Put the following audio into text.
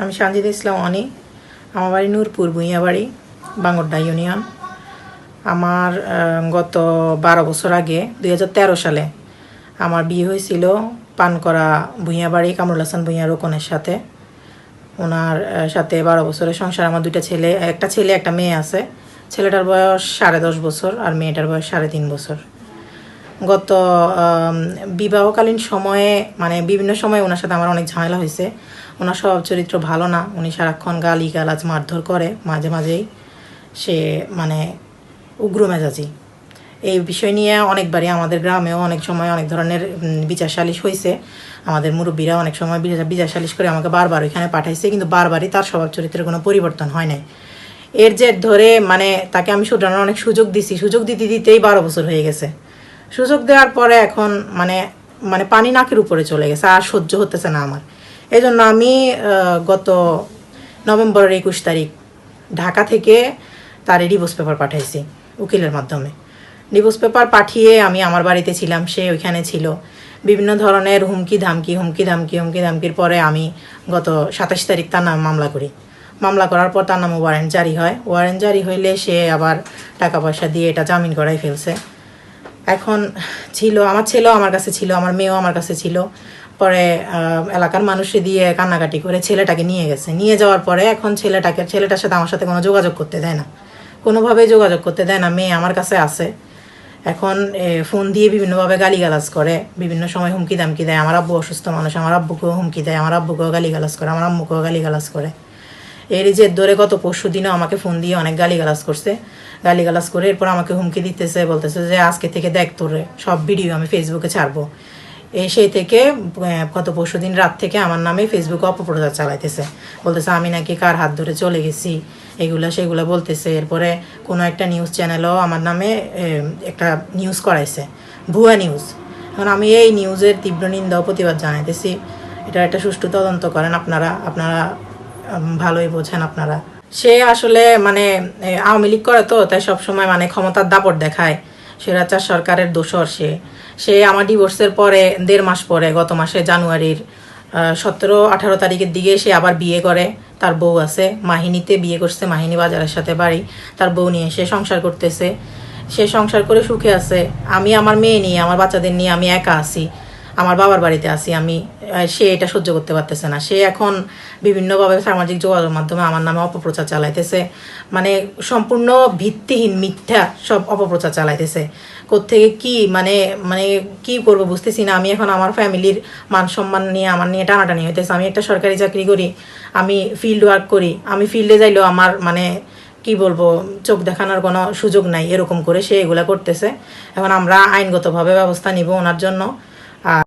আমি সঞ্জিত ইসলাম অনি। আমার বাড়ি নূরপুর, ভুঁইয়া বাড়ি ইউনিয়ন। আমার গত বারো বছর আগে দু হাজার তেরো সালে আমার বিয়ে হয়েছিল পানকরা ভুঁইয়া বাড়ি, কামরুল হাসান ভুঁইয়া রোকনের সাথে। ওনার সাথে বারো বছরের সংসার। আমার দুইটা ছেলে, একটা ছেলে, একটা মেয়ে আছে। ছেলেটার বয়স সাড়ে দশ বছর আর মেয়েটার বয়স সাড়ে তিন বছর। গত বিবাহকালীন সময়ে মানে বিভিন্ন সময়ে ওনার সাথে আমার অনেক ঝামেলা হয়েছে। ওনার স্বভাব চরিত্র ভালো না। উনি সারাক্ষণ গালি গালাজ মারধর করে মাঝে মাঝেই। সে মানে উগ্র মেজাজি। এই বিষয় নিয়ে অনেকবারই আমাদের গ্রামেও অনেক সময় অনেক ধরনের বিচার সালিশ হয়েছে আমাদের মুরব্বীরা অনেক সময় বিচার বিচার সালিশ করে আমাকে বারবার ওইখানে পাঠাইছে, কিন্তু বারবারই তার স্বভাব চরিত্রের কোনো পরিবর্তন হয় নাই। এর যে ধরে মানে তাকে আমি শুধরানোর অনেক সুযোগ দিছি। সুযোগ দিতে দিতেই বারো বছর হয়ে গেছে। সুযোগ দেওয়ার পরে এখন মানে মানে পানি নাকের উপরে চলে গেছে, আর সহ্য হতেছে না আমার। এই জন্য আমি গত নভেম্বরের একুশ তারিখ ঢাকা থেকে তার ডিভোর্স পেপার পাঠাইছি, উকিলের মাধ্যমে। ডিভোর্স পেপার পাঠিয়ে আমি আমার বাড়িতে ছিলাম, সে ওইখানে ছিল। বিভিন্ন ধরনের হুমকি, ধামকি হুমকি ধামকি, হুমকি, ধামকির পরে আমি গত সাতাশ তারিখ তার নামে মামলা করি। মামলা করার পর তার নামে ওয়ারেন্ট জারি হয়। ওয়ারেন্ট জারি হইলে সে আবার টাকা পয়সা দিয়ে এটা জামিন করাই ফেলছে। এখন ছিল, আমার ছেলেও আমার কাছে ছিল, আমার মেয়েও আমার কাছে ছিল। পরে এলাকার মানুষে দিয়ে কান্নাকাটি করে ছেলেটাকে নিয়ে গেছে। নিয়ে যাওয়ার পরে এখন ছেলেটাকে, ছেলেটার সাথে আমার সাথে কোনো যোগাযোগ করতে দেয় না। কোনোভাবেই যোগাযোগ করতে দেয় না, মেয়ে আমার কাছে আছে। এখন ফোন দিয়ে বিভিন্নভাবে গালিগালাজ করে, বিভিন্ন সময় হুমকি দামকি দেয়। আমার আব্বু অসুস্থ মানুষ, আমার আব্বুকেও হুমকি দেয়, আমার আব্বুকেও গালিগালাজ করে, আমার আম্মুকেও গালিগালাজ করে। এর যে ধরে গত পরশু দিনও আমাকে ফোন দিয়ে অনেক গালিগালাজ করছে। গালিগালাজ করে এরপর আমাকে হুমকি দিতেছে, বলতেছে যে আজকে থেকে দেখ তোর, সব ভিডিও আমি ফেসবুকে ছাড়বো। এই সেই থেকে গত পরশু দিন রাত থেকে আমার নামে ফেসবুকে অপপ্রচার চালাইতেছে। বলতেছে, আমি নাকি কার হাত ধরে চলে গেছি? এগুলা সেগুলা বলতেছে। এরপরে কোনো একটা নিউজ চ্যানেলও আমার নামে একটা নিউজ করাইছে। ভুয়া নিউজ এখন আমি এই নিউজের তীব্র নিন্দা প্রতিবাদ জানাইতেছি। এটা একটা সুষ্ঠু তদন্ত করেন আপনারা। আপনারা ভালোই বোঝেন আপনারা। সে আসলে মানে আওয়ামী লীগ করে তো, তাই সবসময় মানে ক্ষমতার দাপট দেখায়। স্বৈরাচার সরকারের দোষর সে। সে আমার ডিভোর্সের পরে, দেড় মাস পরে, গত মাসে জানুয়ারির সতেরো, আঠারো তারিখের দিকে সে আবার বিয়ে করে। তার বউ আছে, মাহিনীতে বিয়ে করছে, মাহিনী বাজারের সাথে বাড়ি। তার বউ নিয়ে সে সংসার করতেছে। সে সংসার করে সুখে আছে। আমি আমার মেয়ে নিয়ে, আমার বাচ্চাদের নিয়ে আমি একা আছি। আমার বাবার বাড়িতে আছি আমি। সে এটা সহ্য করতে পারতেছে না। সে এখন বিভিন্নভাবে সামাজিক যোগাযোগ মাধ্যমে আমার নামে অপপ্রচার চালাইতেছে। মানে সম্পূর্ণ ভিত্তিহীন মিথ্যা সব অপপ্রচার চালাইতেছে। কোত্থেকে কি মানে মানে কি করব বুঝতেছি না। আমি এখন আমার ফ্যামিলির মান সম্মান নিয়ে, আমার নিয়ে টানাটানি হইতেছে। আমি একটা সরকারি চাকরি করি, আমি ফিল্ড ওয়ার্ক করি। আমি ফিল্ডে যাইলেও আমার মানে কি বলব, চোখ দেখানোর কোনো সুযোগ নাই। এরকম করে সে এগুলা করতেছে। এখন আমরা আইনগতভাবে ব্যবস্থা নিব ওনার জন্য।